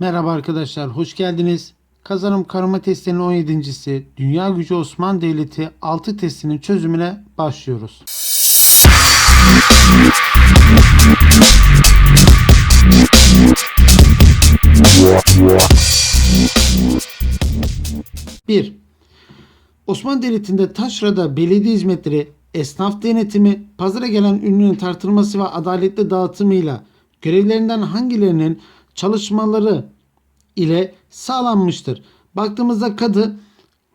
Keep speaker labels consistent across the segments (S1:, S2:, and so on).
S1: Merhaba arkadaşlar, hoş geldiniz. Kazanım karma testinin 17.si Dünya Gücü Osmanlı Devleti 6 testinin çözümüne başlıyoruz. Bir, Osmanlı Devleti'nde taşrada belediye hizmetleri, esnaf denetimi, pazara gelen ürünün tartılması ve adaletli dağıtımıyla görevlerinden hangilerinin çalışmaları ile sağlanmıştır. Baktığımızda kadı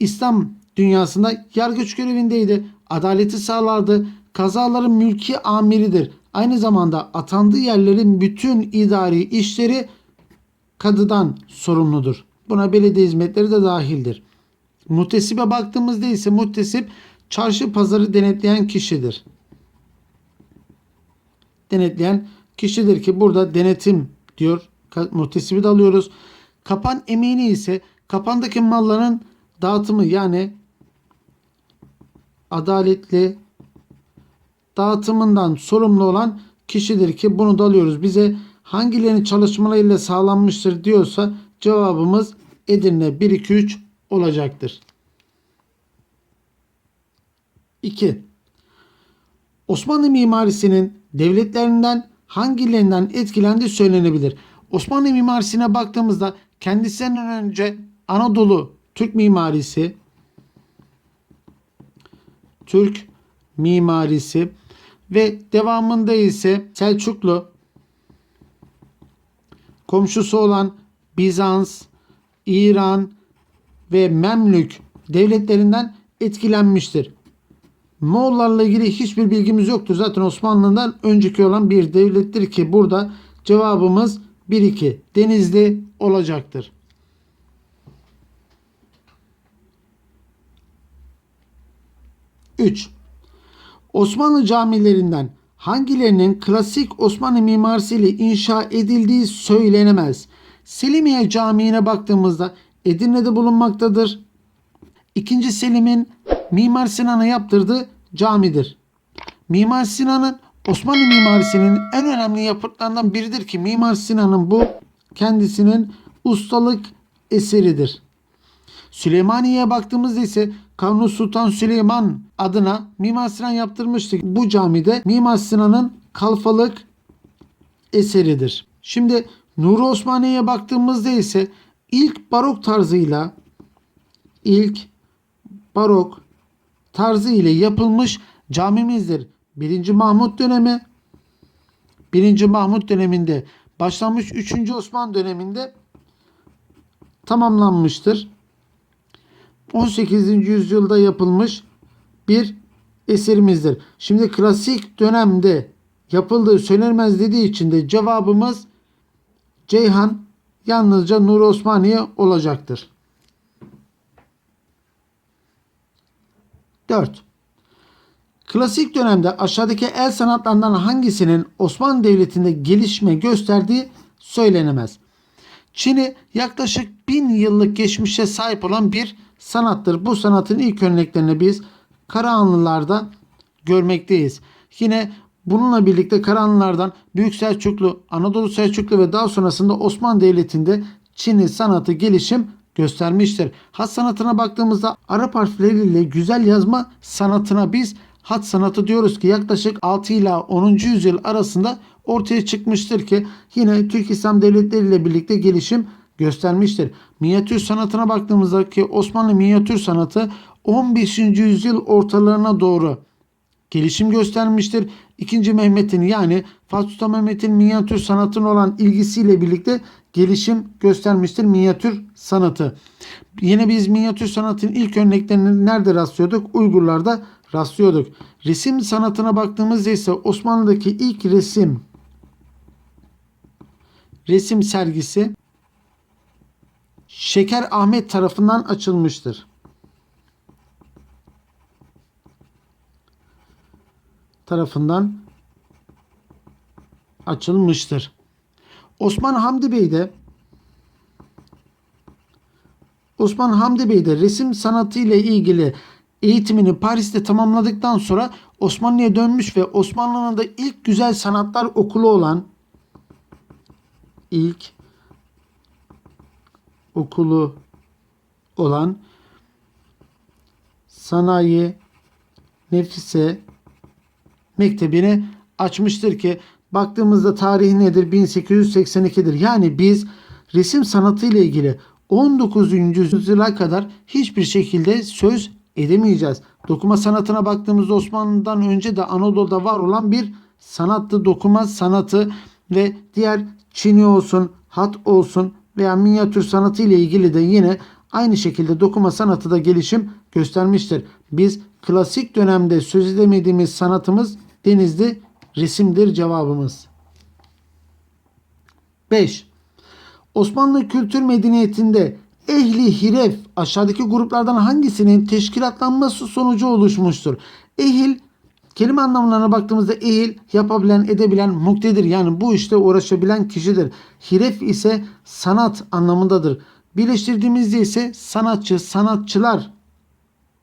S1: İslam dünyasında yargıç görevindeydi. Adaleti sağlardı. Kazaların mülki amiridir. Aynı zamanda atandığı yerlerin bütün idari işleri kadıdan sorumludur. Buna belediye hizmetleri de dahildir. Muhtesibe baktığımızda ise muhtesip çarşı pazarı denetleyen kişidir. Denetleyen kişidir ki burada denetim diyor. Muhtesibi alıyoruz. Kapan emeğini ise kapandaki malların dağıtımı yani adaletli dağıtımından sorumlu olan kişidir ki bunu da alıyoruz. Bize hangilerinin çalışmalarıyla sağlanmıştır diyorsa cevabımız Edirne 1 2 3 olacaktır. 2. Osmanlı mimarisinin devletlerinden hangilerinden etkilendiği söylenebilir. Osmanlı mimarisine baktığımızda kendisinden önce Anadolu Türk mimarisi Türk mimarisi ve devamında ise Selçuklu komşusu olan Bizans, İran ve Memlük devletlerinden etkilenmiştir. Moğollarla ilgili hiçbir bilgimiz yoktur. Zaten Osmanlı'dan önceki olan bir devlettir ki burada cevabımız 1-2 Denizli olacaktır. Üç. Osmanlı camilerinden hangilerinin klasik Osmanlı mimarisiyle inşa edildiği söylenemez. Selimiye Camii'ne baktığımızda Edirne'de bulunmaktadır. İkinci Selim'in Mimar Sinan'a yaptırdığı camidir. Mimar Sinan'ın Osmanlı mimarisinin en önemli yapıtlarından biridir ki Mimar Sinan'ın bu kendisinin ustalık eseridir. Süleymaniye'ye baktığımızda ise Kanuni Sultan Süleyman adına Mimar Sinan yaptırmıştı. Bu camide Mimar Sinan'ın kalfalık eseridir. Şimdi Nuri Osmaniye'ye baktığımızda ise ilk barok tarzıyla ilk barok tarzı ile yapılmış camimizdir. 1. Mahmut dönemi 1. Mahmut döneminde başlanmış 3. Osman döneminde tamamlanmıştır. 18. yüzyılda yapılmış bir eserimizdir. Şimdi klasik dönemde yapıldığı söylenmez dediği için de cevabımız Ceyhan yalnızca Nur Osmaniye olacaktır. 4. Klasik dönemde aşağıdaki el sanatlarından hangisinin Osmanlı Devleti'nde gelişme gösterdiği söylenemez. Çin'i yaklaşık bin yıllık geçmişe sahip olan bir sanattır. Bu sanatın ilk örneklerini biz Karahanlılar'da görmekteyiz. Yine bununla birlikte Karahanlılardan Büyük Selçuklu, Anadolu Selçuklu ve daha sonrasında Osmanlı Devleti'nde Çin'i sanatı gelişim göstermiştir. Hat sanatına baktığımızda Arap harfleriyle güzel yazma sanatına biz hat sanatı diyoruz ki yaklaşık 6 ila 10. yüzyıl arasında ortaya çıkmıştır ki yine Türk İslam devletleri ile birlikte gelişim göstermiştir. Minyatür sanatına baktığımızda ki Osmanlı minyatür sanatı 15. yüzyıl ortalarına doğru gelişim göstermiştir. İkinci Mehmet'in yani Fatih Sultan Mehmet'in minyatür sanatına olan ilgisiyle birlikte gelişim göstermiştir minyatür sanatı. Yine biz minyatür sanatın ilk örneklerini nerede rastlıyorduk? Uygurlarda rastlıyorduk. Resim sanatına baktığımızda ise Osmanlı'daki ilk resim resim sergisi Şeker Ahmet tarafından açılmıştır. tarafından açılmıştır. Osman Hamdi Bey de Osman Hamdi Bey de resim sanatı ile ilgili eğitimini Paris'te tamamladıktan sonra Osmanlı'ya dönmüş ve Osmanlı'nın da ilk güzel sanatlar okulu olan ilk okulu olan Sanayi Nefise Mektebi'ni açmıştır ki baktığımızda tarihi nedir? 1882'dir. Yani biz resim sanatı ile ilgili 19. yüzyıla kadar hiçbir şekilde söz edemeyeceğiz. Dokuma sanatına baktığımızda Osmanlı'dan önce de Anadolu'da var olan bir sanattı. Dokuma sanatı ve diğer çini olsun, hat olsun veya minyatür sanatı ile ilgili de yine aynı şekilde dokuma sanatı da gelişim göstermiştir. Biz klasik dönemde söz edemediğimiz sanatımız denizli resimdir cevabımız. 5. Osmanlı kültür medeniyetinde ehli hiref aşağıdaki gruplardan hangisinin teşkilatlanması sonucu oluşmuştur? Ehil kelime anlamlarına baktığımızda ehil yapabilen, edebilen, muktedir. Yani bu işte uğraşabilen kişidir. Hiref ise sanat anlamındadır. Birleştirdiğimizde ise sanatçı, sanatçılar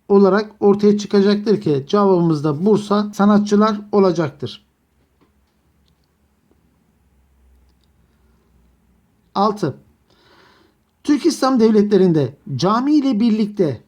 S1: olarak ortaya çıkacaktır ki cevabımız da Bursa sanatçılar olacaktır. 6. Türk İslam devletlerinde cami ile birlikte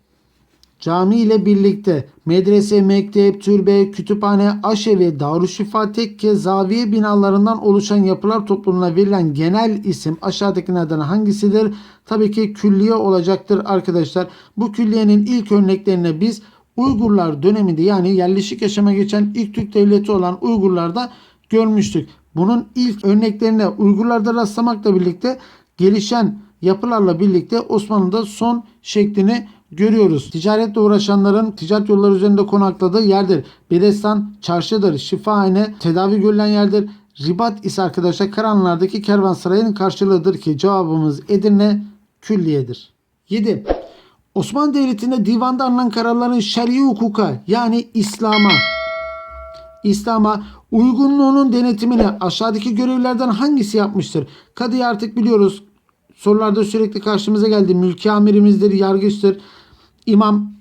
S1: cami ile birlikte medrese, mektep, türbe, kütüphane, aşevi, darüşşifa, tekke, zaviye binalarından oluşan yapılar topluluğuna verilen genel isim aşağıdakilerden hangisidir? Tabii ki külliye olacaktır arkadaşlar. Bu külliyenin ilk örneklerine biz Uygurlar döneminde yani yerleşik yaşama geçen ilk Türk devleti olan Uygurlarda görmüştük. Bunun ilk örneklerine Uygurlarda rastlamakla birlikte gelişen yapılarla birlikte Osmanlı'da son şeklini görüyoruz. Ticaretle uğraşanların ticaret yolları üzerinde konakladığı yerdir. Bedestan çarşıdır. Şifahane tedavi görülen yerdir. Ribat ise arkadaşlar Karanlardaki kervansarayın karşılığıdır ki cevabımız Edirne külliyedir. 7. Osmanlı Devleti'nde divanda alınan kararların şer'i hukuka yani İslam'a İslam'a uygunluğunun denetimini aşağıdaki görevlerden hangisi yapmıştır? Kadı'yı artık biliyoruz. Sorularda sürekli karşımıza geldi. Mülki amirimizdir, yargıçtır. İmam,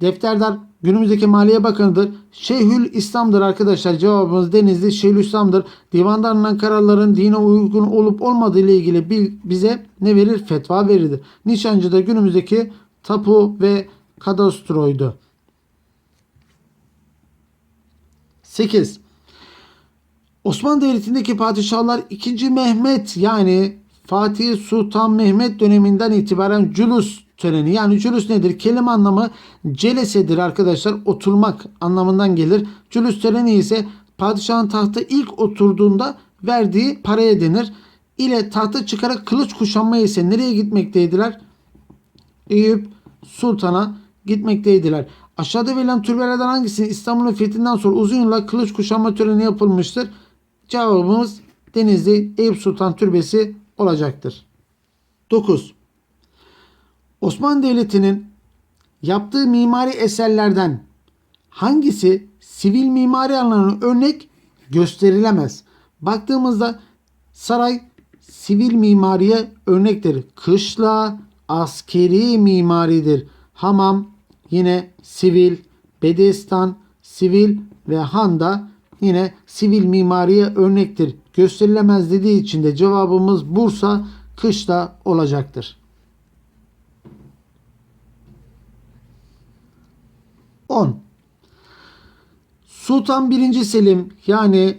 S1: defterdar, günümüzdeki Maliye Bakanı'dır. Şeyhül İslam'dır arkadaşlar. Cevabımız Denizli Şeyhül İslam'dır. Divanda kararların dine uygun olup olmadığı ile ilgili bize ne verir? Fetva verir. Nişancı da günümüzdeki tapu ve kadastroydu. 8. Osmanlı Devleti'ndeki padişahlar 2. Mehmet yani Fatih Sultan Mehmet döneminden itibaren culus töreni yani culus nedir? Kelime anlamı celesedir arkadaşlar. Oturmak anlamından gelir. Culus töreni ise padişahın tahta ilk oturduğunda verdiği paraya denir. İle tahta çıkarak kılıç kuşanma ise nereye gitmekteydiler? Eyüp Sultan'a gitmekteydiler. Aşağıda verilen türbelerden hangisinin İstanbul'un fethinden sonra uzun yıllar kılıç kuşanma töreni yapılmıştır? Cevabımız Denizli Eyüp Sultan Türbesi olacaktır. 9. Osmanlı Devleti'nin yaptığı mimari eserlerden hangisi sivil mimari alanına örnek gösterilemez? Baktığımızda saray sivil mimariye örnektir. Kışla askeri mimaridir. Hamam yine sivil, Bedestan sivil ve Handa yine sivil mimariye örnektir. Gösterilemez dediği için de cevabımız Bursa kışla olacaktır. 10. Sultan 1. Selim yani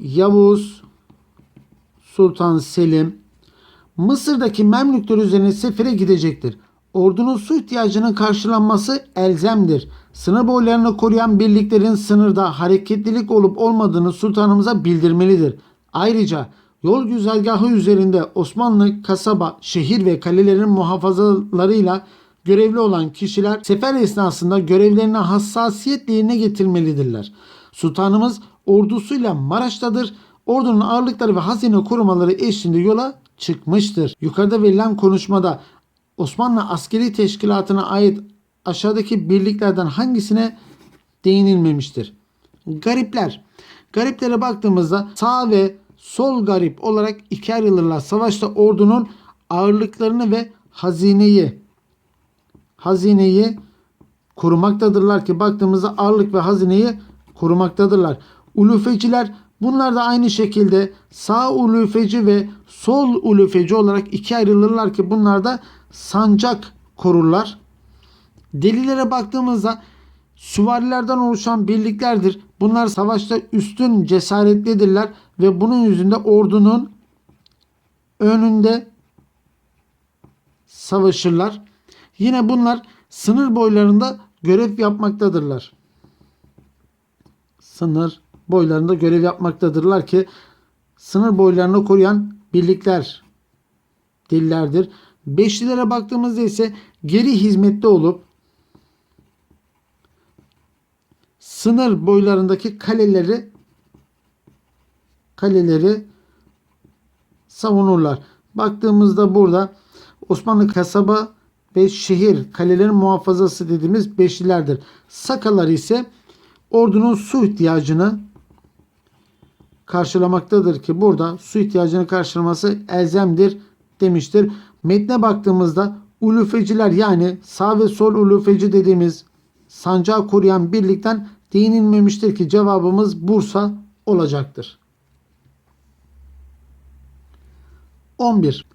S1: Yavuz Sultan Selim Mısır'daki Memlükler üzerine sefere gidecektir. Ordunun su ihtiyacının karşılanması elzemdir. Sınır boylarını koruyan birliklerin sınırda hareketlilik olup olmadığını sultanımıza bildirmelidir. Ayrıca yol güzergahı üzerinde Osmanlı kasaba, şehir ve kalelerin muhafazalarıyla görevli olan kişiler sefer esnasında görevlerine hassasiyet yerine getirmelidirler. Sultanımız ordusuyla Maraş'tadır. Ordunun ağırlıkları ve hazine korumaları eşliğinde yola çıkmıştır. Yukarıda verilen konuşmada Osmanlı askeri teşkilatına ait aşağıdaki birliklerden hangisine değinilmemiştir? Garipler. Gariplere baktığımızda sağ ve sol garip olarak iki ayrılırlar. Savaşta ordunun ağırlıklarını ve hazineyi hazineyi korumaktadırlar ki baktığımızda ağırlık ve hazineyi korumaktadırlar. Ulufeciler bunlar da aynı şekilde sağ ulufeci ve sol ulufeci olarak iki ayrılırlar ki bunlar da sancak korurlar. Delilere baktığımızda süvarilerden oluşan birliklerdir. Bunlar savaşta üstün cesaretlidirler ve bunun yüzünde ordunun önünde savaşırlar. Yine bunlar sınır boylarında görev yapmaktadırlar. Sınır boylarında görev yapmaktadırlar ki sınır boylarını koruyan birlikler dillerdir. Beşlilere baktığımızda ise geri hizmette olup sınır boylarındaki kaleleri kaleleri savunurlar. Baktığımızda burada Osmanlı kasaba ve şehir kalelerin muhafazası dediğimiz beşlilerdir. Sakalar ise ordunun su ihtiyacını karşılamaktadır ki burada su ihtiyacını karşılaması elzemdir demiştir. Metne baktığımızda ulufeciler yani sağ ve sol ulufeci dediğimiz sancağı koruyan birlikten değinilmemiştir ki cevabımız Bursa olacaktır. 11.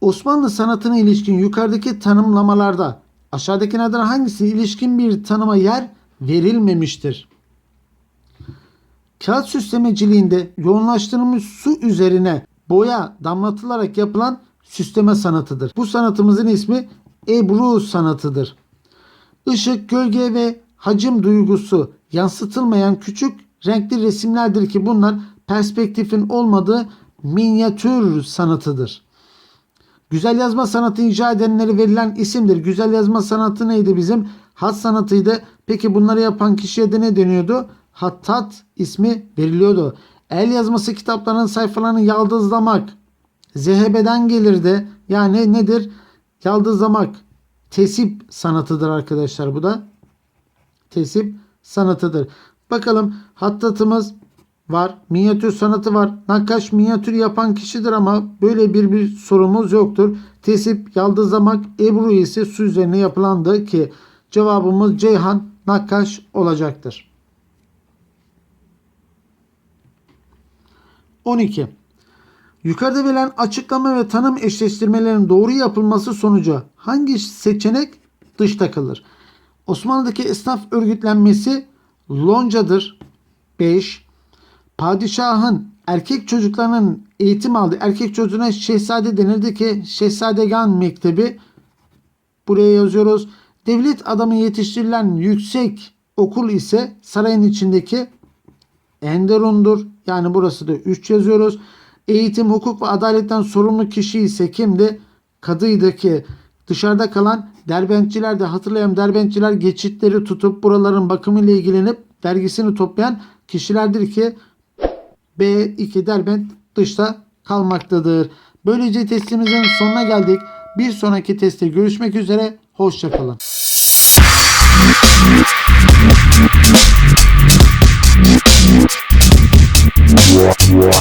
S1: Osmanlı sanatına ilişkin yukarıdaki tanımlamalarda aşağıdakilerden hangisi ilişkin bir tanıma yer verilmemiştir? Kağıt süslemeciliğinde yoğunlaştırılmış su üzerine boya damlatılarak yapılan süsleme sanatıdır. Bu sanatımızın ismi Ebru sanatıdır. Işık, gölge ve hacim duygusu yansıtılmayan küçük renkli resimlerdir ki bunlar perspektifin olmadığı minyatür sanatıdır. Güzel yazma sanatı icra edenlere verilen isimdir. Güzel yazma sanatı neydi bizim? Hat sanatıydı. Peki bunları yapan kişiye de ne deniyordu? Hattat ismi veriliyordu. El yazması kitaplarının sayfalarını yaldızlamak zehebeden gelirdi. Yani nedir? Yaldızlamak. Tesip sanatıdır arkadaşlar bu da. Tesip sanatıdır. Bakalım hattatımız var. Minyatür sanatı var. Nakkaş minyatür yapan kişidir ama böyle bir, bir sorumuz yoktur. Tesip, yaldızlamak, ebru ise su üzerine yapılandı ki cevabımız Ceyhan Nakkaş olacaktır. 12. Yukarıda verilen açıklama ve tanım eşleştirmelerin doğru yapılması sonucu hangi seçenek dışta kalır? Osmanlı'daki esnaf örgütlenmesi loncadır. 5. Padişahın erkek çocuklarının eğitim aldığı erkek çocuğuna şehzade denirdi ki Şehzadegan Mektebi buraya yazıyoruz. Devlet adamı yetiştirilen yüksek okul ise sarayın içindeki Enderun'dur. Yani burası da 3 yazıyoruz. Eğitim, hukuk ve adaletten sorumlu kişi ise kimdi? Kadıydı ki dışarıda kalan derbentçiler de hatırlayalım derbentçiler geçitleri tutup buraların bakımıyla ilgilenip dergisini toplayan kişilerdir ki B2 derbent dışta kalmaktadır. Böylece testimizin sonuna geldik. Bir sonraki testte görüşmek üzere. Hoşçakalın. yeah yeah